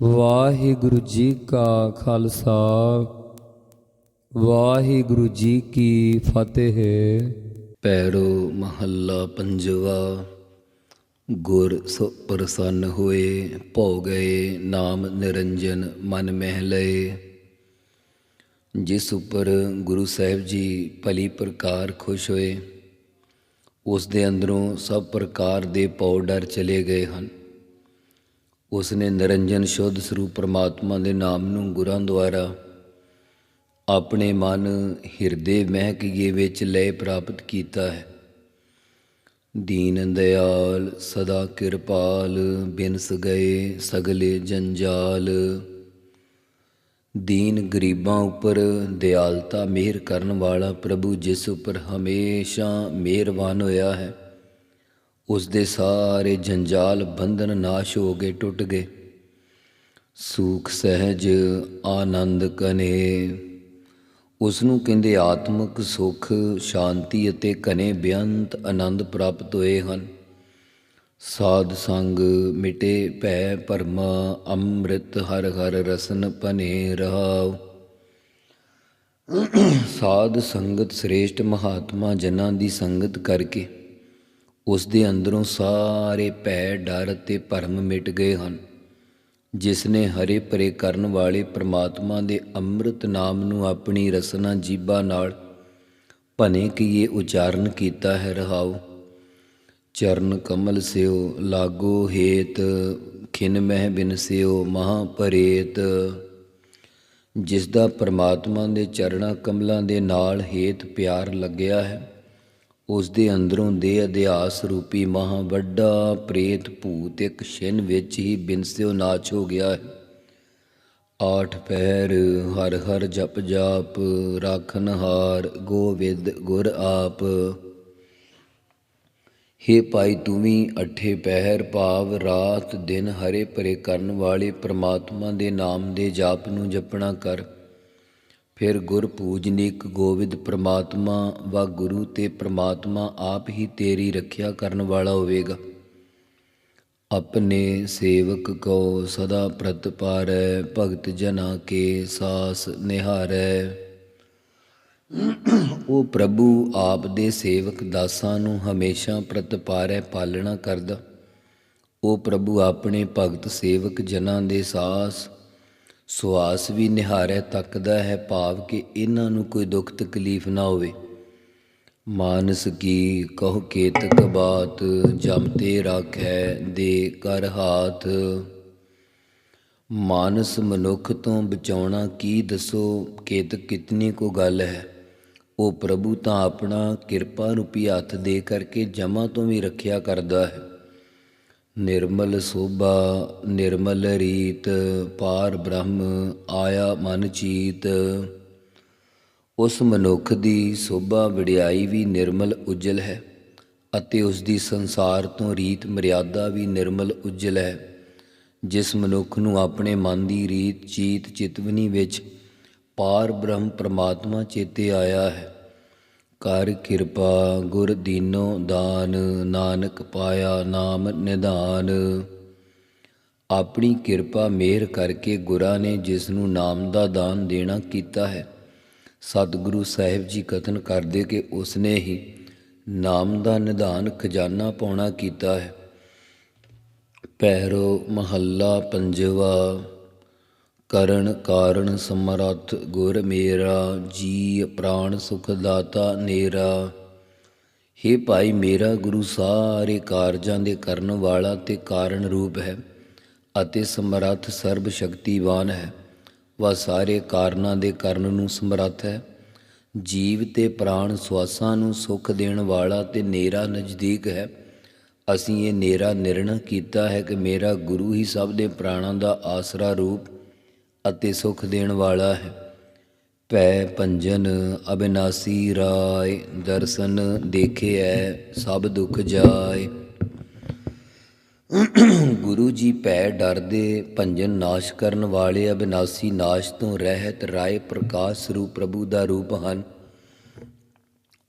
ਵਾਹਿਗੁਰੂ ਜੀ ਕਾ ਖਾਲਸਾ, ਵਾਹਿਗੁਰੂ ਜੀ ਕੀ ਫਤਿਹ। ਪੈਰੋ ਮਹੱਲਾ ਪੰਜਵਾ, ਗੁਰ ਸੋ ਪ੍ਰਸੰਨ ਹੋਏ, ਭਉ ਗਏ ਨਾਮ ਨਿਰੰਜਨ ਮਨ ਮਹਿ ਲਏ। ਜਿਸ ਉੱਪਰ ਗੁਰੂ ਸਾਹਿਬ ਜੀ ਭਲੀ ਪ੍ਰਕਾਰ ਖੁਸ਼ ਹੋਏ, ਉਸ ਦੇ ਅੰਦਰੋਂ ਸਭ ਪ੍ਰਕਾਰ ਦੇ ਭਉ ਡਰ ਚਲੇ ਗਏ ਹਨ। ਉਸ ਨੇ ਨਿਰੰਜਨ ਸ਼ੁੱਧ ਸਰੂਪ ਪ੍ਰਮਾਤਮਾ ਦੇ ਨਾਮ ਨੂੰ ਗੁਰਾਂ ਦੁਆਰਾ ਆਪਣੇ ਮਨ ਹਿਰਦੇ ਮਹਿਕੀਏ ਵਿੱਚ ਲੈ ਪ੍ਰਾਪਤ ਕੀਤਾ ਹੈ। ਦੀਨ ਦਇਆਲ ਸਦਾ ਕਿਰਪਾਲ, ਬਿਨਸ ਗਏ ਸਗਲੇ ਜੰਜਾਲ। ਦੀਨ ਗਰੀਬਾਂ ਉੱਪਰ ਦਿਆਲਤਾ ਮਿਹਰ ਕਰਨ ਵਾਲਾ ਪ੍ਰਭੂ ਜਿਸ ਉੱਪਰ ਹਮੇਸ਼ਾ ਮਿਹਰਬਾਨ ਹੋਇਆ ਹੈ। ਉਸ ਦੇ ਸਾਰੇ ਜੰਜਾਲ ਬੰਧਨ ਨਾਸ਼ ਹੋ ਗਏ, ਟੁੱਟ ਗਏ। ਸੂਖ, ਸਹਿਜ, ਆਨੰਦ ਕਨੇ ਉਸ ਨੂੰ ਕਹਿੰਦੇ ਆਤਮਿਕ ਸੁਖ, ਸ਼ਾਂਤੀ ਅਤੇ ਕਨੇ ਬੇਅੰਤ ਆਨੰਦ ਪ੍ਰਾਪਤ ਹੋਏ ਹਨ। ਸਾਧ ਸੰਗ ਮਿਟੇ ਭੈ ਪਰਮਾ ਅੰਮ੍ਰਿਤ ਹਰ ਹਰ ਰਸਨ ਪਨੇ ਰਹਾਉ। ਸਾਧ ਸੰਗਤ ਸ੍ਰੇਸ਼ਟ ਮਹਾਤਮਾ ਜਨਾਂ ਦੀ ਸੰਗਤ ਕਰਕੇ ਉਸ ਦੇ ਅੰਦਰੋਂ ਸਾਰੇ ਭੈ, ਡਰ ਅਤੇ ਭਰਮ ਮਿਟ ਗਏ ਹਨ ਜਿਸ ਨੇ ਹਰੇ ਪਰੇ ਕਰਨ ਵਾਲੇ ਪ੍ਰਮਾਤਮਾ ਦੇ ਅੰਮ੍ਰਿਤ ਨਾਮ ਨੂੰ ਆਪਣੀ ਰਸਨਾ ਜੀਬਾ ਨਾਲ ਭਨੇ ਕੀਏ ਉਚਾਰਨ ਕੀਤਾ ਹੈ ਰਹਾਉ। ਚਰਨ ਕਮਲ ਸਿਓ ਲਾਗੋ ਹੇਤ, ਖਿਨ ਮਹਿ ਬਿਨ ਸਿਓ ਮਹਾ ਪਰੇਤ ਜਿਸ ਦਾ ਪ੍ਰਮਾਤਮਾ ਦੇ ਚਰਣਾ ਕਮਲਾਂ ਦੇ ਨਾਲ ਹੇਤ ਪਿਆਰ ਲੱਗਿਆ ਹੈ ਉਸ ਦੇ ਅੰਦਰੋਂ ਦੇ ਅਧਿਆਸ ਰੂਪੀ ਮਹਾ ਵੱਡਾ ਪ੍ਰੇਤ ਭੂਤ ਇੱਕ ਛਿਨ ਵਿੱਚ ਹੀ ਬਿਨਸਿਓ ਨਾਚ ਹੋ ਗਿਆ ਹੈ। ਆਠ ਪਹਿਰ ਹਰ ਹਰ ਜਪ ਜਾਪ, ਰਾਖਨ ਹਾਰ, ਗੋਵਿੰਦ ਗੁਰ ਆਪ। ਹੇ ਭਾਈ, ਤੂੰ ਵੀ ਅਠੇ ਪਹਿਰ ਭਾਵ ਰਾਤ ਦਿਨ ਹਰੇ ਭਰੇ ਕਰਨ ਵਾਲੇ ਪ੍ਰਮਾਤਮਾ ਦੇ ਨਾਮ ਦੇ ਜਾਪ ਨੂੰ ਜਪਣਾ ਕਰ। ਫਿਰ ਗੁਰ ਪੂਜਨਿਕ ਗੋਵਿੰਦ ਪ੍ਰਮਾਤਮਾ ਵਾ ਗੁਰੂ ਤੇ ਪ੍ਰਮਾਤਮਾ ਆਪ ਹੀ ਤੇਰੀ ਰੱਖਿਆ ਕਰਨ ਵਾਲਾ ਹੋਵੇਗਾ। ਆਪਣੇ ਸੇਵਕ ਕੋ ਸਦਾ ਪ੍ਰਤਪਾਰੈ ਭਗਤ ਜਨਾ ਕੇ ਸਾਸ ਨਿਹਾਰੈ। ਉਹ ਪ੍ਰਭੂ ਆਪ ਦੇ ਸੇਵਕ ਦਾਸਾਂ ਨੂੰ ਹਮੇਸ਼ਾ ਪ੍ਰਤਪਾਰੈ ਪਾਲਣਾ ਕਰਦਾ। ਉਹ ਪ੍ਰਭੂ ਆਪਣੇ ਭਗਤ ਸੇਵਕ ਜਨਾਂ ਦੇ ਸਾਸ ਸੁਆਸ ਵੀ ਨਿਹਾਰੈ ਤੱਕਦਾ ਹੈ ਭਾਵ ਕਿ ਇਹਨਾਂ ਨੂੰ ਕੋਈ ਦੁੱਖ ਤਕਲੀਫ ਨਾ ਹੋਵੇ। ਮਾਨਸ ਕੀ ਕਹੋ ਕੇਤਕ ਬਾਤ ਜਮ ਤੇ ਰਾਖੈ ਦੇ ਕਰ ਹਾਥ। ਮਾਨਸ ਮਨੁੱਖ ਤੋਂ ਬਚਾਉਣਾ ਕੀ ਦੱਸੋ? ਕੇਤਕ ਕਿਤਨੀ ਕੋ ਗੱਲ ਹੈ? ਉਹ ਪ੍ਰਭੂ ਤਾਂ ਆਪਣਾ ਕਿਰਪਾ ਰੂਪੀ ਹੱਥ ਦੇ ਕਰਕੇ ਜਮਾ ਤੋਂ ਵੀ ਰੱਖਿਆ ਕਰਦਾ ਹੈ। ਨਿਰਮਲ ਸੋਭਾ, ਨਿਰਮਲ ਰੀਤ, ਪਾਰ ਬ੍ਰਹਮ ਆਇਆ ਮਨ ਚੀਤ। ਉਸ ਮਨੁੱਖ ਦੀ ਸੋਭਾ ਵਡਿਆਈ ਵੀ ਨਿਰਮਲ ਉਜਲ ਹੈ ਅਤੇ ਉਸ ਦੀ ਸੰਸਾਰ ਤੋਂ ਰੀਤ ਮਰਿਆਦਾ ਵੀ ਨਿਰਮਲ ਉਜਲ ਹੈ। ਜਿਸ ਮਨੁੱਖ ਨੂੰ ਆਪਣੇ ਮਨ ਦੀ ਰੀਤ, ਚੀਤ, ਚਿਤਵਨੀ ਵਿੱਚ ਪਾਰ ਬ੍ਰਹਮ ਪ੍ਰਮਾਤਮਾ ਚੇਤੇ ਆਇਆ ਹੈ। ਕਰ ਕਿਰਪਾ ਗੁਰ ਦੀਨੋ ਦਾਨ, ਨਾਨਕ ਪਾਇਆ ਨਾਮ ਨਿਧਾਨ। ਆਪਣੀ ਕਿਰਪਾ ਮਿਹਰ ਕਰਕੇ ਗੁਰਾਂ ਨੇ ਜਿਸ ਨੂੰ ਨਾਮ ਦਾ ਦਾਨ ਦੇਣਾ ਕੀਤਾ ਹੈ, ਸਤਿਗੁਰੂ ਸਾਹਿਬ ਜੀ ਕਥਨ ਕਰਦੇ ਕਿ ਉਸਨੇ ਹੀ ਨਾਮ ਦਾ ਨਿਧਾਨ ਖਜ਼ਾਨਾ ਪਾਉਣਾ ਕੀਤਾ ਹੈ। ਪਹਿਰੋ ਮਹੱਲਾ ਪੰਜਵਾ। ਕਰਨ ਕਾਰਨ ਸਮਰੱਥ ਗੁਰ ਮੇਰਾ ਜੀ ਪ੍ਰਾਣ ਸੁਖ ਦਾਤਾ ਨੇਰਾ। हे ਭਾਈ ਮੇਰਾ ਗੁਰੂ, ਸਾਰੇ ਕਾਰਜਾਂ ਦੇ ਕਰਨ ਵਾਲਾ ਤੇ ਕਾਰਨ ਰੂਪ ਹੈ ਅਤੇ ਸਮਰੱਥ ਸਰਬ ਸ਼ਕਤੀਵਾਨ ਹੈ। ਵਾ ਸਾਰੇ ਕਾਰਨਾਂ ਦੇ ਕਰਨ ਨੂੰ ਸਮਰੱਥ ਹੈ। ਜੀਵ ਤੇ ਪ੍ਰਾਣ ਸਵਾਸਾਂ ਨੂੰ ਸੁਖ ਦੇਣ ਵਾਲਾ ਤੇ ਨੇਰਾ ਨਜ਼ਦੀਕ ਹੈ। ਅਸੀਂ ਇਹ ਨੇਰਾ ਨਿਰਣਾ ਕੀਤਾ ਹੈ ਕਿ ਮੇਰਾ ਗੁਰੂ ਹੀ ਸਭ ਦੇ ਪ੍ਰਾਣਾਂ ਦਾ ਆਸਰਾ ਰੂਪ ਅਤੇ ਸੁਖ ਦੇਣ ਵਾਲਾ ਹੈ। ਭੈ ਭੰਜਨ ਅਬਿਨਾਸੀ ਰਾਏ ਦਰਸ਼ਨ ਦੇਖਿਐ, ਸਭ ਦੁੱਖ ਜਾਏ। ਗੁਰੂ ਜੀ ਭੈ ਡਰ ਦੇ ਭੰਜਨ ਨਾਸ਼ ਕਰਨ ਵਾਲੇ ਅਬਿਨਾਸੀ ਨਾਸ਼ ਤੋਂ ਰਹਿਤ ਰਾਏ ਪ੍ਰਕਾਸ਼ ਸਰੂਪ ਪ੍ਰਭੂ ਦਾ ਰੂਪ ਹਨ।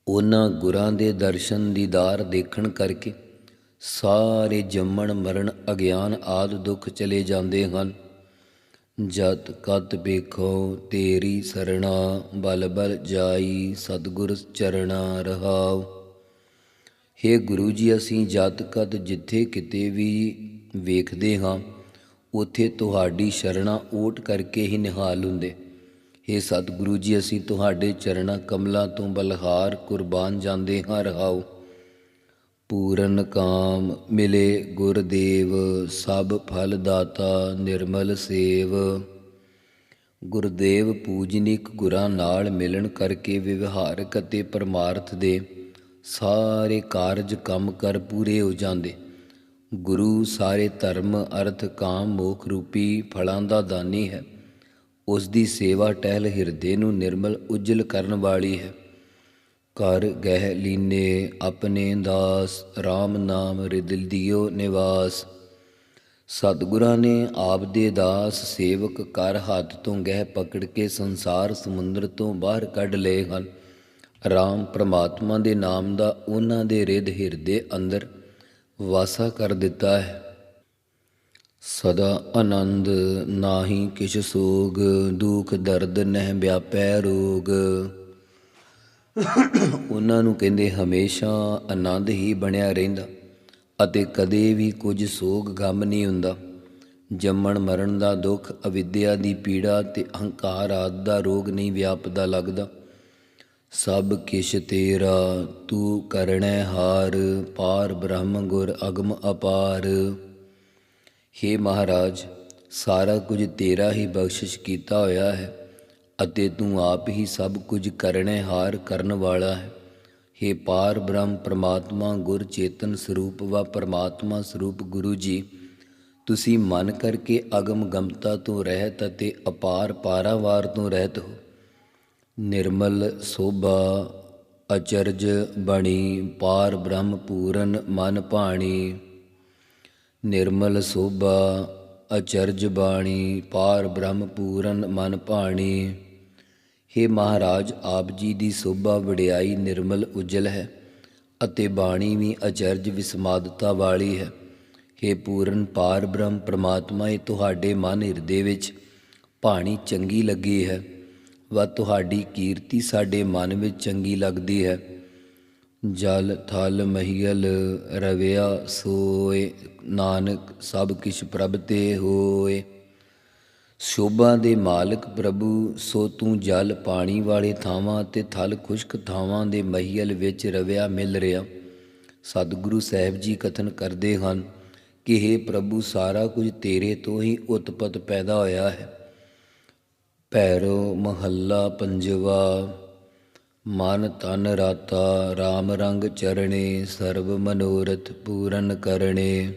ਉਹਨਾਂ ਗੁਰਾਂ ਦੇ ਦਰਸ਼ਨ ਦੀਦਾਰ ਦੇਖਣ ਕਰਕੇ ਸਾਰੇ ਜੰਮਣ ਮਰਨ ਅਗਿਆਨ ਆਦ ਦੁੱਖ ਚਲੇ ਜਾਂਦੇ ਹਨ। ਜਤ ਕਤ ਵੇਖੋ ਤੇਰੀ ਸਰਣਾ, ਬਲ ਬਲ ਜਾਈ ਸਤਿਗੁਰ ਚਰਣਾ ਰਹਾਉ। ਹੇ ਗੁਰੂ ਜੀ, ਅਸੀਂ ਜਤ ਕਤ ਜਿੱਥੇ ਕਿਤੇ ਵੀ ਵੇਖਦੇ ਹਾਂ, ਉਥੇ ਤੁਹਾਡੀ ਸ਼ਰਣਾ ਓਟ ਕਰਕੇ ਹੀ ਨਿਹਾਲ ਹੁੰਦੇ। ਹੇ ਸਤਿਗੁਰੂ ਜੀ, ਅਸੀਂ ਤੁਹਾਡੇ ਚਰਣਾ ਕਮਲਾਂ ਤੋਂ ਬਲਹਾਰ ਕੁਰਬਾਨ ਜਾਂਦੇ ਹਾਂ ਰਹਾਉ। ਪੂਰਨ ਕਾਮ ਮਿਲੇ ਗੁਰਦੇਵ ਸਭ ਫਲ ਦਾਤਾ ਨਿਰਮਲ ਸੇਵ। ਗੁਰਦੇਵ ਪੂਜਨਿਕ ਗੁਰਾਂ ਨਾਲ ਮਿਲਣ ਕਰਕੇ ਵਿਵਹਾਰਕ ਅਤੇ ਪਰਮਾਰਥ ਦੇ ਸਾਰੇ ਕਾਰਜ ਕੰਮ ਕਰ ਪੂਰੇ ਹੋ ਜਾਂਦੇ। ਗੁਰੂ ਸਾਰੇ ਧਰਮ, ਅਰਥ, ਕਾਮ, ਮੋਖ ਰੂਪੀ ਫਲਾਂ ਦਾ ਦਾਨੀ ਹੈ। ਉਸ ਦੀ ਸੇਵਾ ਟਹਿਲ ਹਿਰਦੇ ਨੂੰ ਨਿਰਮਲ, ਉਜਲ ਕਰਨ ਵਾਲੀ ਹੈ। ਕਰ ਗਹਿ ਲੀਨੇ, ਆਪਣੇ ਦਾਸ RAM ਨਾਮ ਰਿਦਿਲ ਦਿਓ ਨਿਵਾਸ। ਸਤਿਗੁਰਾਂ ਨੇ ਆਪ ਦੇ ਦਾਸ ਸੇਵਕ ਕਰ ਹੱਥ ਤੋਂ ਗਹਿ ਪਕੜ ਕੇ ਸੰਸਾਰ ਸਮੁੰਦਰ ਤੋਂ ਬਾਹਰ ਕੱਢ ਲਏ ਹਨ। RAM ਪ੍ਰਮਾਤਮਾ ਦੇ ਨਾਮ ਦਾ ਉਹਨਾਂ ਦੇ ਰਿਦ ਹਿਰਦੇ ਅੰਦਰ ਵਾਸਾ ਕਰ ਦਿੱਤਾ ਹੈ। ਸਦਾ ਆਨੰਦ ਨਾਹੀ ਕਿਛ ਸੋਗ, ਦੁਖ ਦਰਦ ਨਹਿ ਵਿਆਪੈ ਰੋਗ। ਉਹਨਾਂ ਨੂੰ ਕਹਿੰਦੇ, ਹਮੇਸ਼ਾ ਆਨੰਦ ਹੀ ਬਣਿਆ ਰਹਿੰਦਾ ਅਤੇ ਕਦੇ ਵੀ ਕੁਝ ਸੋਗ ਗਮ ਨਹੀਂ ਹੁੰਦਾ। ਜੰਮਣ ਮਰਨ ਦਾ ਦੁੱਖ, ਅਵਿਦਿਆ ਦੀ ਪੀੜਾ ਤੇ ਅਹੰਕਾਰ ਆਦਿ ਦਾ ਰੋਗ ਨਹੀਂ ਵਿਆਪਦਾ ਲੱਗਦਾ। ਸਭ ਕਿਛ ਤੇਰਾ, ਤੂੰ ਕਰਣੈ ਹਾਰ, ਪਾਰ ਬ੍ਰਹਮ ਗੁਰ ਅਗਮ ਅਪਾਰ। ਹੇ ਮਹਾਰਾਜ, ਸਾਰਾ ਕੁਝ ਤੇਰਾ ਹੀ ਬਖਸ਼ਿਸ਼ ਕੀਤਾ ਹੋਇਆ ਹੈ। ਅਤੇ ਤੂੰ ਆਪ ਹੀ ਸਭ ਕੁਝ ਕਰਨੇ ਹਾਰ ਕਰਨ ਵਾਲਾ ਹੈ। ਹੇ ਪਾਰ ਬ੍ਰਹਮ ਪ੍ਰਮਾਤਮਾ, ਗੁਰ ਚੇਤਨ ਸਰੂਪ ਵਾ ਪ੍ਰਮਾਤਮਾ ਸਰੂਪ ਗੁਰੂ ਜੀ, ਤੁਸੀਂ ਮਨ ਕਰਕੇ ਅਗਮ ਗਮਤਾ ਤੋਂ ਰਹਿਤ ਅਤੇ ਅਪਾਰ ਪਾਰਾਵਾਰ ਤੋਂ ਰਹਿਤ ਹੋ। ਨਿਰਮਲ ਸੋਭਾ ਅਚਰਜ ਬਣੀ, ਪਾਰ ਬ੍ਰਹਮ ਪੂਰਨ ਮਨ ਭਾਣੀ। ਨਿਰਮਲ ਸੋਭਾ ਅਚਰਜ ਬਾਣੀ, ਪਾਰ ਬ੍ਰਹਮ ਪੂਰਨ ਮਨ ਭਾਣੀ। ਹੇ ਮਹਾਰਾਜ, ਆਪ ਜੀ ਦੀ ਸੋਭਾ ਵਡਿਆਈ ਨਿਰਮਲ ਉਜਲ ਹੈ ਅਤੇ ਬਾਣੀ ਵੀ ਅਚਰਜ ਵਿਸਮਾਦਤਾ ਵਾਲੀ ਹੈ। ਹੇ ਪੂਰਨ ਪਾਰ ਬ੍ਰਹਮ ਪ੍ਰਮਾਤਮਾ, ਇਹ ਤੁਹਾਡੇ ਮਨ ਹਿਰਦੇ ਵਿੱਚ ਬਾਣੀ ਚੰਗੀ ਲੱਗੀ ਹੈ। ਵਾ ਤੁਹਾਡੀ ਕੀਰਤੀ ਸਾਡੇ ਮਨ ਵਿੱਚ ਚੰਗੀ ਲੱਗਦੀ ਹੈ। ਜਲ, ਥਲ, ਮਹੀਲ, ਰਵਿਆ, ਸੋਏ, ਨਾਨਕ, ਸਭ ਕਿਛ ਪ੍ਰਭ ਤੇ ਹੋਏ। ਸ਼ੋਭਾ ਦੇ ਮਾਲਕ ਪ੍ਰਭੂ, ਸੋ ਤੂੰ ਜਲ ਪਾਣੀ ਵਾਲੇ ਥਾਵਾਂ ਤੇ ਥਲ ਖੁਸ਼ਕ ਥਾਵਾਂ ਦੇ ਮਹੀਲ ਵਿੱਚ ਰਵਿਆ ਮਿਲ ਰਿਹਾ। ਸਤਿਗੁਰੂ ਸਾਹਿਬ ਜੀ ਕਥਨ ਕਰਦੇ ਹਨ ਕਿ हे ਪ੍ਰਭੂ, ਸਾਰਾ ਕੁਝ ਤੇਰੇ ਤੋਂ ਹੀ ਉਤਪਤ ਪੈਦਾ ਹੋਇਆ ਹੈ। ਭੈਰੋ ਮਹੱਲਾ ਪੰਜਵਾ, ਮਨ ਤਨ ਰਾਤਾ RAM ਰੰਗ ਚਰਣੇ, ਸਰਬ ਮਨੋਰਥ ਪੂਰਨ ਕਰਨੇ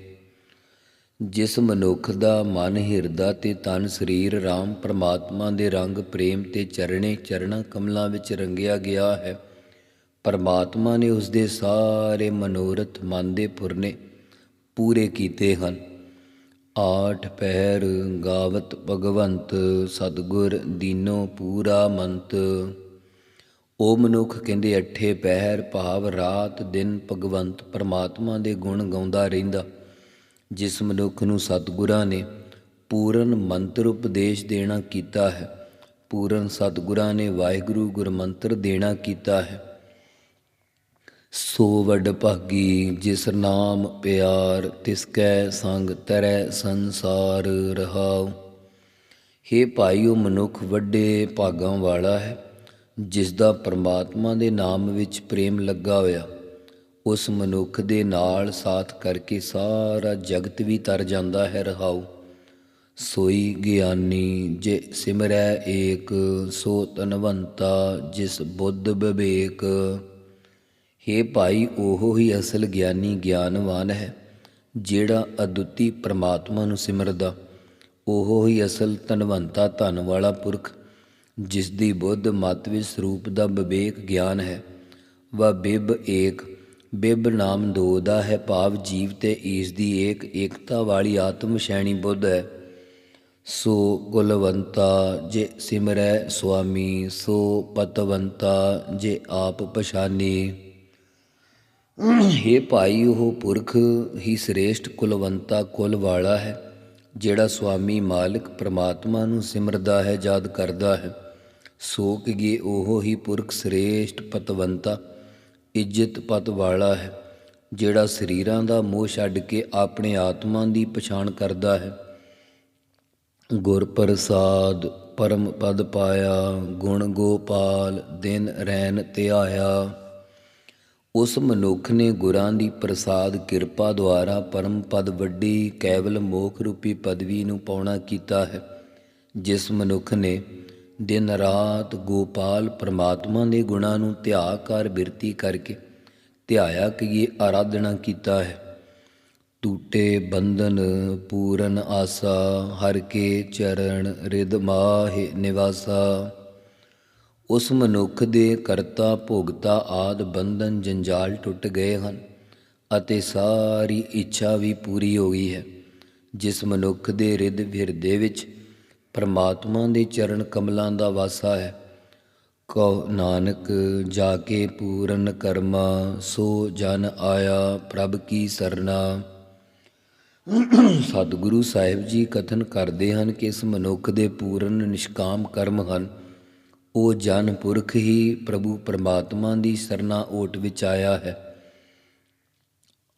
ਜਿਸ ਮਨੁੱਖ ਦਾ ਮਨ ਹਿਰਦਾ ਤੇ ਤਨ ਸਰੀਰ RAM ਪਰਮਾਤਮਾ ਦੇ ਰੰਗ ਪ੍ਰੇਮ ਤੇ ਚਰਣੇ ਚਰਣਾ ਕਮਲਾਂ ਵਿੱਚ ਰੰਗਿਆ ਗਿਆ ਹੈ। ਪਰਮਾਤਮਾ ਨੇ ਉਸ ਦੇ ਸਾਰੇ ਮਨੋਰਥ ਮਨ ਦੇ ਪੁਰਨੇ ਪੂਰੇ ਕੀਤੇ ਹਨ। ਆਠ ਪਹਿਰ ਗਾਵਤ ਭਗਵੰਤ, ਸਤਗੁਰ ਦੀਨੋ ਪੂਰਾ ਮੰਤ। ਉਹ ਮਨੁੱਖ ਕਹਿੰਦੇ, ਅੱਠੇ ਪਹਿਰ ਭਾਵ ਰਾਤ ਦਿਨ ਭਗਵੰਤ ਪਰਮਾਤਮਾ ਦੇ ਗੁਣ ਗਾਉਂਦਾ ਰਹਿੰਦਾ। ਜਿਸ ਮਨੁੱਖ ਨੂੰ ਸਤਿਗੁਰਾਂ ਨੇ ਪੂਰਨ ਮੰਤਰ ਉਪਦੇਸ਼ ਦੇਣਾ ਕੀਤਾ ਹੈ। ਪੂਰਨ ਸਤਿਗੁਰਾਂ ਨੇ ਵਾਹਿਗੁਰੂ ਗੁਰਮੰਤਰ ਦੇਣਾ ਕੀਤਾ ਹੈ। ਸੋ ਵੱਡ ਭਾਗੀ ਜਿਸ ਨਾਮ ਪਿਆਰ, ਤਿਸ ਕੈ ਸੰਗ ਤਰੈ ਸੰਸਾਰ ਰਹਾਉ। ਹੇ ਭਾਈ ਉਹ ਮਨੁੱਖ ਵੱਡੇ ਭਾਗਾਂ ਵਾਲਾ ਹੈ ਜਿਸ ਦਾ ਪਰਮਾਤਮਾ ਦੇ ਨਾਮ ਵਿੱਚ ਪ੍ਰੇਮ ਲੱਗਾ ਹੋਇਆ। ਉਸ ਮਨੁੱਖ ਦੇ ਨਾਲ ਸਾਥ ਕਰਕੇ ਸਾਰਾ ਜਗਤ ਵੀ ਤਰ ਜਾਂਦਾ ਹੈ ਰਹਾਉ। ਸੋਈ ਗਿਆਨੀ ਜੇ ਸਿਮਰੈ ਏਕ, ਸੋ ਤਨਵੰਤਾ ਜਿਸ ਬੁੱਧ ਵਿਵੇਕ ਹੇ ਭਾਈ, ਉਹ ਹੀ ਅਸਲ ਗਿਆਨੀ ਗਿਆਨਵਾਨ ਹੈ, ਜਿਹੜਾ ਅਦੁੱਤੀ ਪ੍ਰਮਾਤਮਾ ਨੂੰ ਸਿਮਰਦਾ। ਉਹ ਹੀ ਅਸਲ ਧਨਵੰਤਾ ਧਨ ਵਾਲਾ ਪੁਰਖ ਜਿਸ ਦੀ ਬੁੱਧ ਮਤ ਵਿੱਚ ਸਰੂਪ ਦਾ ਵਿਵੇਕ ਗਿਆਨ ਹੈ। ਵਾ ਬਿਬ ਏਕ ਬਿਬ ਨਾਮ ਦੋ ਦਾ ਹੈ ਭਾਵ ਜੀਵ ਤੇ ਈਸ ਦੀ ਏਕ ਏਕਤਾ ਵਾਲੀ ਆਤਮ ਸ਼ੈਣੀ ਬੁੱਧ ਹੈ। ਸੋ ਕੁਲਵੰਤਾ ਜੇ ਸਿਮਰੈ ਸੁਆਮੀ, ਸੋ ਪਤਵੰਤਾ ਜੇ ਆਪ ਪਛਾਨੀ। ਹੇ ਭਾਈ, ਉਹ ਪੁਰਖ, ਹੀ ਸ੍ਰੇਸ਼ਟ ਕੁਲਵੰਤਾ ਕੁਲ ਵਾਲਾ ਹੈ, ਜਿਹੜਾ ਸੁਆਮੀ ਮਾਲਕ ਪ੍ਰਮਾਤਮਾ ਨੂੰ ਸਿਮਰਦਾ ਹੈ, ਯਾਦ ਕਰਦਾ ਹੈ। ਸੋ ਕਿ ਉਹ ਹੀ ਪੁਰਖ, ਸ੍ਰੇਸ਼ਟ ਪਤਵੰਤਾ ਇੱਜ਼ਤ ਪਤ ਵਾਲਾ ਹੈ, ਜਿਹੜਾ ਸਰੀਰਾਂ ਦਾ ਮੋਹ ਛੱਡ ਕੇ ਆਪਣੇ ਆਤਮਾ ਦੀ ਪਛਾਣ ਕਰਦਾ ਹੈ। ਗੁਰ ਪ੍ਰਸਾਦ, ਪਰਮ ਪਦ ਪਾਇਆ, ਗੁਣ ਗੋਪਾਲ, ਦਿਨ ਰੈਨ ਧਿਆਇਆ। ਉਸ ਮਨੁੱਖ ਨੇ ਗੁਰਾਂ ਦੀ ਪ੍ਰਸਾਦ ਕਿਰਪਾ ਦੁਆਰਾ ਪਰਮ ਪਦ ਵੱਡੀ, ਕੇਵਲ ਮੋਖ ਰੂਪੀ ਪਦਵੀ ਨੂੰ ਪਾਉਣਾ ਕੀਤਾ ਹੈ, ਜਿਸ ਮਨੁੱਖ ਨੇ ਦਿਨ ਰਾਤ ਗੋਪਾਲ ਪ੍ਰਮਾਤਮਾ ਦੇ ਗੁਣਾਂ ਨੂੰ ਧਿਆ ਕਰ, ਬਿਰਤੀ ਕਰਕੇ ਧਿਆਇਆ ਕਿ ਇਹ ਆਰਾਧਨਾ ਕੀਤਾ ਹੈ। ਟੂਟੇ ਬੰਧਨ ਪੂਰਨ ਆਸਾ, ਹਰ ਕੇ ਚਰਨ ਰਿਦ ਮਾਹਿ ਨਿਵਾਸਾ। ਉਸ ਮਨੁੱਖ ਦੇ ਕਰਤਾ ਭੋਗਤਾ ਆਦ ਬੰਧਨ ਜੰਜਾਲ ਟੁੱਟ ਗਏ ਹਨ ਅਤੇ ਸਾਰੀ ਇੱਛਾ ਵੀ ਪੂਰੀ ਹੋ ਗਈ ਹੈ। ਜਿਸ ਮਨੁੱਖ ਦੇ ਰਿਦ ਹਿਰਦੇ ਵਿੱਚ ਪਰਮਾਤਮਾ ਦੇ ਚਰਨ ਕਮਲਾਂ ਦਾ ਵਾਸਾ ਹੈ। ਕਹੋ ਨਾਨਕ, ਜਾ ਕੇ ਪੂਰਨ ਕਰਮਾ, ਸੋ ਜਨ ਆਇਆ ਪ੍ਰਭ ਕੀ ਸਰਨਾ। ਸਤਿਗੁਰੂ ਸਾਹਿਬ ਜੀ ਕਥਨ ਕਰਦੇ ਹਨ ਕਿ ਇਸ ਮਨੁੱਖ ਦੇ ਪੂਰਨ ਨਿਸ਼ਕਾਮ ਕਰਮ ਹਨ। ਉਹ ਜਨ ਪੁਰਖ ਹੀ ਪ੍ਰਭੂ ਪਰਮਾਤਮਾ ਦੀ ਸਰਨਾ ਓਟ ਵਿੱਚ ਆਇਆ ਹੈ।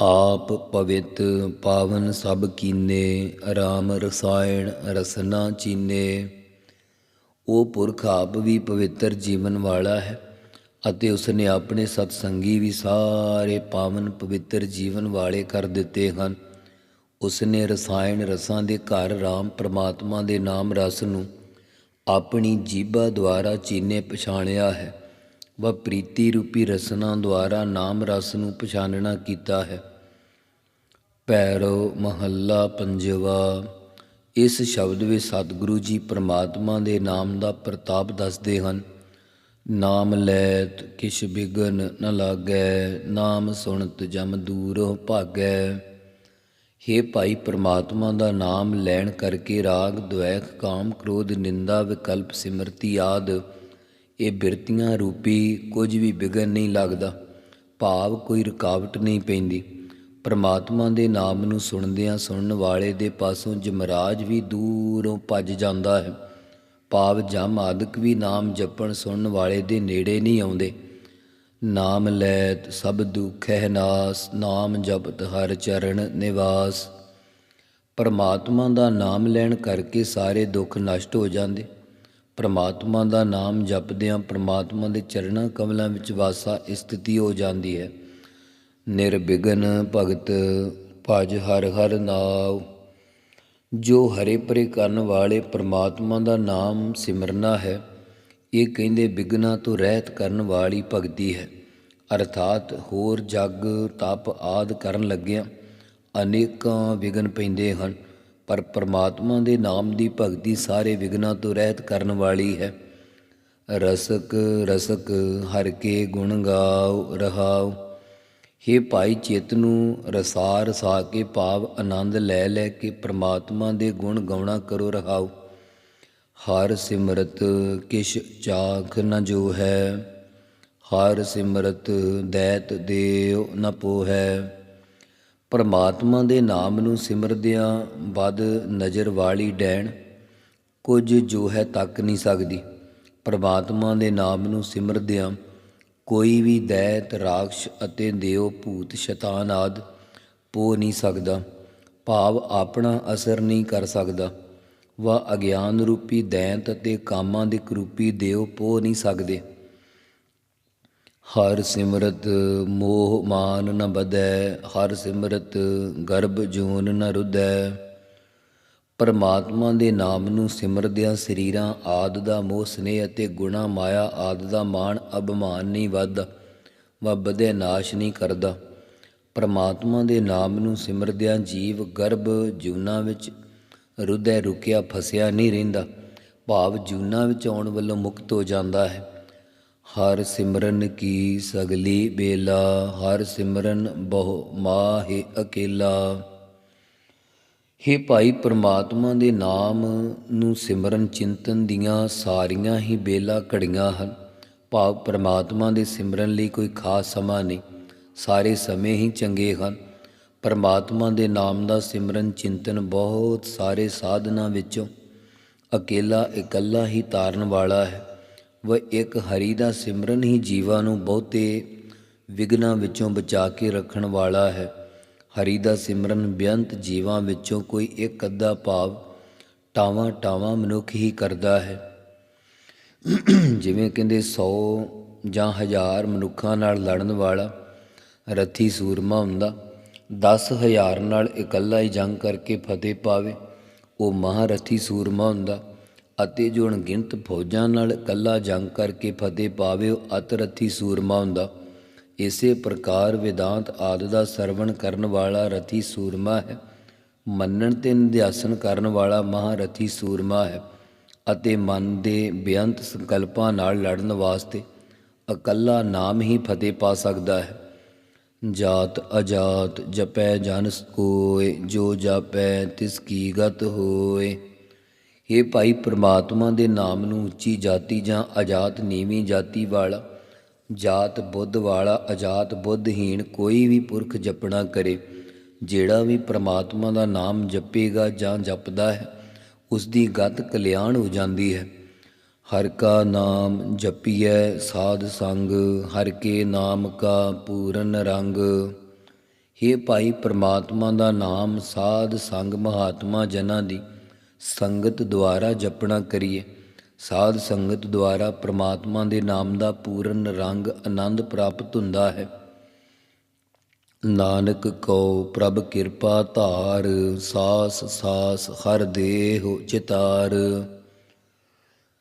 ਆਪ ਪਵਿੱਤ ਪਾਵਨ ਸਭ ਕੀਨੇ, ਰਾਮ ਰਸਾਇਣ ਰਸਨਾ ਚੀਨੇ। ਉਹ ਪੁਰਖ ਆਪ ਵੀ ਪਵਿੱਤਰ ਜੀਵਨ ਵਾਲਾ ਹੈ ਅਤੇ ਉਸਨੇ ਆਪਣੇ ਸਤ ਸੰਗੀ ਵੀ ਸਾਰੇ ਪਾਵਨ ਪਵਿੱਤਰ ਜੀਵਨ ਵਾਲੇ ਕਰ ਦਿੱਤੇ ਹਨ। ਉਸਨੇ ਰਸਾਇਣ ਰਸਾਂ ਦੇ ਘਰ ਰਾਮ ਪ੍ਰਮਾਤਮਾ ਦੇ ਨਾਮ ਰਸ ਨੂੰ ਆਪਣੀ ਜੀਭਾ ਦੁਆਰਾ ਚੀਨੇ ਪਛਾਣਿਆ ਹੈ। ਵ ਪ੍ਰੀਤੀ ਰੂਪੀ ਰਸਨਾ ਦੁਆਰਾ ਨਾਮ ਰਸ ਨੂੰ ਪਛਾਣਨਾ ਕੀਤਾ ਹੈ। ਪੈਰੋ ਮਹੱਲਾ ਪੰਜਵਾ। ਇਸ ਸ਼ਬਦ ਵਿੱਚ ਸਤਿਗੁਰੂ ਜੀ ਪ੍ਰਮਾਤਮਾ ਦੇ ਨਾਮ ਦਾ ਪ੍ਰਤਾਪ ਦੱਸਦੇ ਹਨ। ਨਾਮ ਲੈਤ ਕਿਛ ਬਿਗਨ ਨ ਲਾਗੈ, ਨਾਮ ਸੁਣਤ ਜਮ ਦੂਰੋਂ ਭਾਗੈ। ਹੇ ਭਾਈ ਪ੍ਰਮਾਤਮਾ ਦਾ ਨਾਮ ਲੈਣ ਕਰਕੇ ਰਾਗ, ਦੁਐਖ, ਕਾਮ, ਕ੍ਰੋਧ, ਨਿੰਦਾ, ਵਿਕਲਪ, ਸਿਮਰਤੀ ਆਦ, ਇਹ ਬਿਰਤੀਆਂ ਰੂਪੀ ਕੁਝ ਵੀ ਵਿਗਨ ਨਹੀਂ ਲੱਗਦਾ। ਭਾਵ ਕੋਈ ਰੁਕਾਵਟ ਨਹੀਂ ਪੈਂਦੀ। ਪਰਮਾਤਮਾ ਦੇ ਨਾਮ ਨੂੰ ਸੁਣਦਿਆਂ ਸੁਣਨ ਵਾਲੇ ਦੇ ਪਾਸੋਂ ਜਮਰਾਜ ਵੀ ਦੂਰੋਂ ਭੱਜ ਜਾਂਦਾ ਹੈ। ਭਾਵ ਜਮ ਆਦਿਕ ਵੀ ਨਾਮ ਜਪਣ ਸੁਣਨ ਵਾਲੇ ਦੇ ਨੇੜੇ ਨਹੀਂ ਆਉਂਦੇ। ਨਾਮ ਲੈਤ ਸਭ ਦੁਖੈ ਨਾਸ, ਨਾਮ ਜਪਤ ਹਰ ਚਰਨ ਨਿਵਾਸ। ਪਰਮਾਤਮਾ ਦਾ ਨਾਮ ਲੈਣ ਕਰਕੇ ਸਾਰੇ ਦੁੱਖ ਨਸ਼ਟ ਹੋ ਜਾਂਦੇ। ਪਰਮਾਤਮਾ ਦਾ ਨਾਮ ਜਪਦਿਆਂ ਪਰਮਾਤਮਾ ਦੇ ਚਰਨਾਂ ਕਮਲਾਂ ਵਿੱਚ ਵਾਸਾ ਸਥਿਤੀ ਹੋ ਜਾਂਦੀ ਹੈ। ਨਿਰਵਿਘਨ ਭਗਤ, ਭਜ ਹਰ ਹਰ ਨਾਉ। ਜੋ ਹਰੇ ਪਰੇ ਕਰਨ ਵਾਲੇ ਪ੍ਰਮਾਤਮਾ ਦਾ ਨਾਮ ਸਿਮਰਨਾ ਹੈ, ਇਹ ਕਹਿੰਦੇ ਵਿਗਨਾ ਤੋਂ ਰਹਿਤ ਕਰਨ ਵਾਲੀ ਭਗਤੀ ਹੈ। ਅਰਥਾਤ ਹੋਰ ਜਗ, ਤਪ ਆਦ ਕਰਨ ਲੱਗਿਆਂ ਅਨੇਕਾਂ ਵਿਗਨ ਪੈਂਦੇ ਹਨ, ਪਰ ਪ੍ਰਮਾਤਮਾ ਦੇ ਨਾਮ ਦੀ ਭਗਤੀ ਸਾਰੇ ਵਿਗਨਾਂ ਤੋਂ ਰਹਿਤ ਕਰਨ ਵਾਲੀ ਹੈ। ਰਸਕ ਰਸਕ ਹਰ ਕੇ ਗੁਣ ਗਾਉ ਰਹਾਉ। ਹੇ ਭਾਈ ਚਿੱਤ ਨੂੰ ਰਸਾ ਰਸਾ ਕੇ ਭਾਵ ਆਨੰਦ ਲੈ ਲੈ ਕੇ ਪ੍ਰਮਾਤਮਾ ਦੇ ਗੁਣ ਗਾਉਣਾ ਕਰੋ ਰਹਾਓ ਹਰ ਸਿਮਰਤ ਕਿਛ ਚਾਖ ਨ ਜੋ ਹੈ ਹਰ ਸਿਮਰਤ ਦੈਤ ਦੇਵ ਨ ਪੋਹੈ। ਪਰਮਾਤਮਾ ਦੇ ਨਾਮ ਨੂੰ ਸਿਮਰਦਿਆਂ ਵੱਧ ਨਜ਼ਰ ਵਾਲੀ ਡੈਣ, ਕੁਝ ਜੋ ਹੈ ਤੱਕ ਨਹੀਂ ਸਕਦੀ। ਪਰਮਾਤਮਾ ਦੇ ਨਾਮ ਨੂੰ ਸਿਮਰਦਿਆਂ ਕੋਈ ਵੀ ਦੈਤ, ਰਾਖਸ਼ ਅਤੇ ਦਿਓ ਭੂਤ, ਸ਼ੈਤਾਨ ਆਦ ਪੋ ਨਹੀਂ ਸਕਦਾ। ਭਾਵ ਆਪਣਾ ਅਸਰ ਨਹੀਂ ਕਰ ਸਕਦਾ। ਵਾ ਅਗਿਆਨ ਰੂਪੀ ਦੈਂਤ ਅਤੇ ਕਾਮਾਂ ਦੇ ਕਰੂਪੀ ਦੇਵ ਪੋ ਨਹੀਂ ਸਕਦੇ। ਹਰ ਸਿਮਰਤ ਮੋਹ ਮਾਨ ਨ ਬਦੈ ਹਰ ਸਿਮਰਤ ਗਰਭ ਜੂਨ ਨ ਰੁਦੈ ਪਰਮਾਤਮਾ ਦੇ ਨਾਮ ਨੂੰ ਸਿਮਰਦਿਆਂ ਸਰੀਰਾਂ ਆਦ ਦਾ ਮੋਹ, ਸਨੇਹ ਅਤੇ ਗੁਣਾ ਮਾਇਆ ਆਦ ਦਾ ਮਾਣ ਅਭਿਮਾਨ ਨਹੀਂ ਵੱਧਦਾ ਵਾ ਬਦੇ ਨਾਸ਼ ਨਹੀਂ ਕਰਦਾ। ਪਰਮਾਤਮਾ ਦੇ ਨਾਮ ਨੂੰ ਸਿਮਰਦਿਆਂ ਜੀਵ ਗਰਭ ਜੂਨਾ ਵਿੱਚ ਰੁਦੈ ਰੁਕਿਆ, ਫਸਿਆ ਨਹੀਂ ਰਹਿੰਦਾ। ਭਾਵ ਜੂਨਾ ਵਿੱਚ ਆਉਣ ਵੱਲੋਂ ਮੁਕਤ ਹੋ ਜਾਂਦਾ ਹੈ। ਹਰ ਸਿਮਰਨ ਕੀ ਸਗਲੀ ਬੇਲਾ, ਹਰ ਸਿਮਰਨ ਬਹੁ ਮਾਹਿ ਅਕੇਲਾ। ਹੇ ਭਾਈ ਪ੍ਰਮਾਤਮਾ ਦੇ ਨਾਮ ਨੂੰ ਸਿਮਰਨ ਚਿੰਤਨ ਦੀਆਂ ਸਾਰੀਆਂ ਹੀ ਬੇਲਾ ਘੜੀਆਂ ਹਨ। ਭਾਵ ਪ੍ਰਮਾਤਮਾ ਦੇ ਸਿਮਰਨ ਲਈ ਕੋਈ ਖਾਸ ਸਮਾਂ ਨਹੀਂ, ਸਾਰੇ ਸਮੇਂ ਹੀ ਚੰਗੇ ਹਨ। ਪਰਮਾਤਮਾ ਦੇ ਨਾਮ ਦਾ ਸਿਮਰਨ ਚਿੰਤਨ ਬਹੁਤ ਸਾਰੇ ਸਾਧਨਾਂ ਵਿੱਚੋਂ ਅਕੇਲਾ ਇਕੱਲਾ ਹੀ ਤਾਰਨ ਵਾਲਾ ਹੈ। ਵ ਇੱਕ ਹਰੀ ਦਾ ਸਿਮਰਨ ਹੀ ਜੀਵਾਂ ਨੂੰ ਬਹੁਤੇ ਵਿਗਨਾਂ ਵਿੱਚੋਂ ਬਚਾ ਕੇ ਰੱਖਣ ਵਾਲਾ ਹੈ। ਹਰੀ ਦਾ ਸਿਮਰਨ ਬੇਅੰਤ ਜੀਵਾਂ ਵਿੱਚੋਂ ਕੋਈ ਇੱਕ ਅੱਧਾ ਭਾਵ ਟਾਵਾਂ ਟਾਵਾਂ ਮਨੁੱਖ ਹੀ ਕਰਦਾ ਹੈ। ਜਿਵੇਂ ਕਹਿੰਦੇ 100 ਜਾਂ 1000 ਮਨੁੱਖਾਂ ਨਾਲ ਲੜਨ ਵਾਲਾ ਰੱਥੀ ਸੂਰਮਾ ਹੁੰਦਾ 10000 ਨਾਲ ਇਕੱਲਾ ਹੀ ਜੰਗ ਕਰਕੇ ਫਤਿਹ ਪਾਵੇ, ਉਹ ਮਹਾਰਥੀ ਸੂਰਮਾ ਹੁੰਦਾ ਅਤੇ ਜੋ ਅਣਗਿਣਤ ਫੌਜਾਂ ਨਾਲ ਇਕੱਲਾ ਜੰਗ ਕਰਕੇ ਫਤਿਹ ਪਾਵੇ, ਉਹ ਅਤਰਥੀ ਸੂਰਮਾ ਹੁੰਦਾ। ਇਸੇ ਪ੍ਰਕਾਰ ਵਿਦਾਂਤ ਆਦਿ ਦਾ ਸਰਵਣ ਕਰਨ ਵਾਲਾ ਰਥੀ ਸੂਰਮਾ ਹੈ। ਮੰਨਣ ਤੇ ਨਿਧਿਆਸਨ ਕਰਨ ਵਾਲਾ ਮਹਾਰਥੀ ਸੂਰਮਾ ਹੈ ਅਤੇ ਮਨ ਦੇ ਬੇਅੰਤ ਸੰਕਲਪਾਂ ਨਾਲ ਲੜਨ ਵਾਸਤੇ ਇਕੱਲਾ ਨਾਮ ਹੀ ਫਤਿਹ ਪਾ ਸਕਦਾ ਹੈ। ਜਾਤ ਅਜਾਤ ਜਪੈ ਜਨਸ ਕੋਇ ਜੋ ਜਾਪੈ ਤਿਸ ਕੀ ਗਤ ਹੋਏ। ਇਹ ਭਾਈ ਪ੍ਰਮਾਤਮਾ ਦੇ ਨਾਮ ਨੂੰ ਉੱਚੀ ਜਾਤੀ ਜਾਂ ਅਜਾਤ ਨੀਵੀਂ ਜਾਤੀ ਵਾਲਾ ਜਾਤ ਬੁੱਧ ਵਾਲਾ ਅਜਾਤ ਬੁੱਧਹੀਣ ਕੋਈ ਵੀ ਪੁਰਖ ਜਪਣਾ ਕਰੇ, ਜਿਹੜਾ ਵੀ ਪ੍ਰਮਾਤਮਾ ਦਾ ਨਾਮ ਜਪੇਗਾ ਜਾਂ ਜਪਦਾ ਹੈ ਉਸ ਦੀ ਗਤ ਕਲਿਆਣ ਹੋ ਜਾਂਦੀ ਹੈ। ਹਰ ਕਾ ਨਾਮ ਜਪੀਐ ਸਾਧ ਸੰਗ, ਹਰ ਕੇ ਨਾਮ ਕਾ ਪੂਰਨ ਰੰਗ। हे ਭਾਈ ਪ੍ਰਮਾਤਮਾ ਦਾ ਨਾਮ ਸਾਧ ਸੰਗ ਮਹਾਤਮਾ ਜਨਾਂ ਦੀ ਸੰਗਤ ਦੁਆਰਾ ਜਪਣਾ ਕਰੀਏ। ਸਾਧ ਸੰਗਤ ਦੁਆਰਾ ਪ੍ਰਮਾਤਮਾ ਦੇ ਨਾਮ ਦਾ ਪੂਰਨ ਰੰਗ ਆਨੰਦ ਪ੍ਰਾਪਤ ਹੁੰਦਾ ਹੈ। ਨਾਨਕ ਕਉ ਪ੍ਰਭ ਕਿਰਪਾ ਧਾਰ, ਸਾਸ ਸਾਸ ਹਰ ਦੇਹੁ ਚਿਤਾਰ।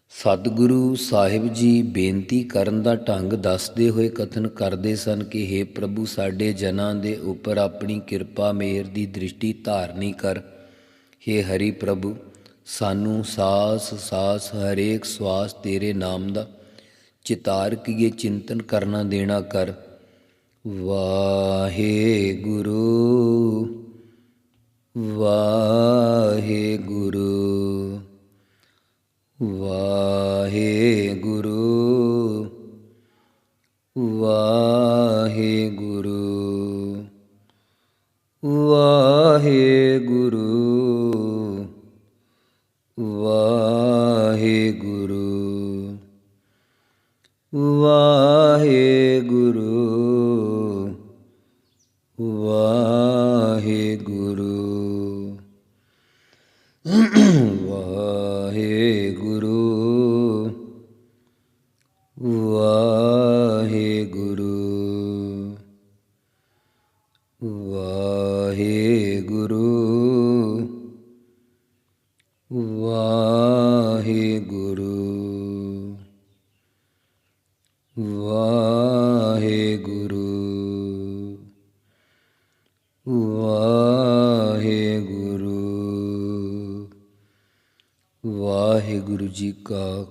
ਸਤਿਗੁਰੂ ਸਾਹਿਬ ਜੀ ਬੇਨਤੀ ਕਰਨ ਦਾ ਢੰਗ ਦੱਸਦੇ ਹੋਏ ਕਥਨ ਕਰਦੇ ਸਨ ਕਿ हे ਪ੍ਰਭੂ, ਸਾਡੇ ਜਨਾਂ ਦੇ ਉੱਪਰ ਆਪਣੀ ਕਿਰਪਾ, ਮਿਹਰ ਦੀ ਦ੍ਰਿਸ਼ਟੀ ਧਾਰਨੀ ਕਰ। हे ਹਰੀ ਪ੍ਰਭੂ ਸਾਨੂੰ ਸਾਸ ਸਾਸ ਹਰੇਕ ਸਵਾਸ ਤੇਰੇ ਨਾਮ ਦਾ। ਚਿਤਾਰ ਕੀਏ ਚਿੰਤਨ ਕਰਨਾ ਦੇਣਾ ਕਰ। ਵਾਹਿਗੁਰੂ ਵਾਹਿਗੁਰੂ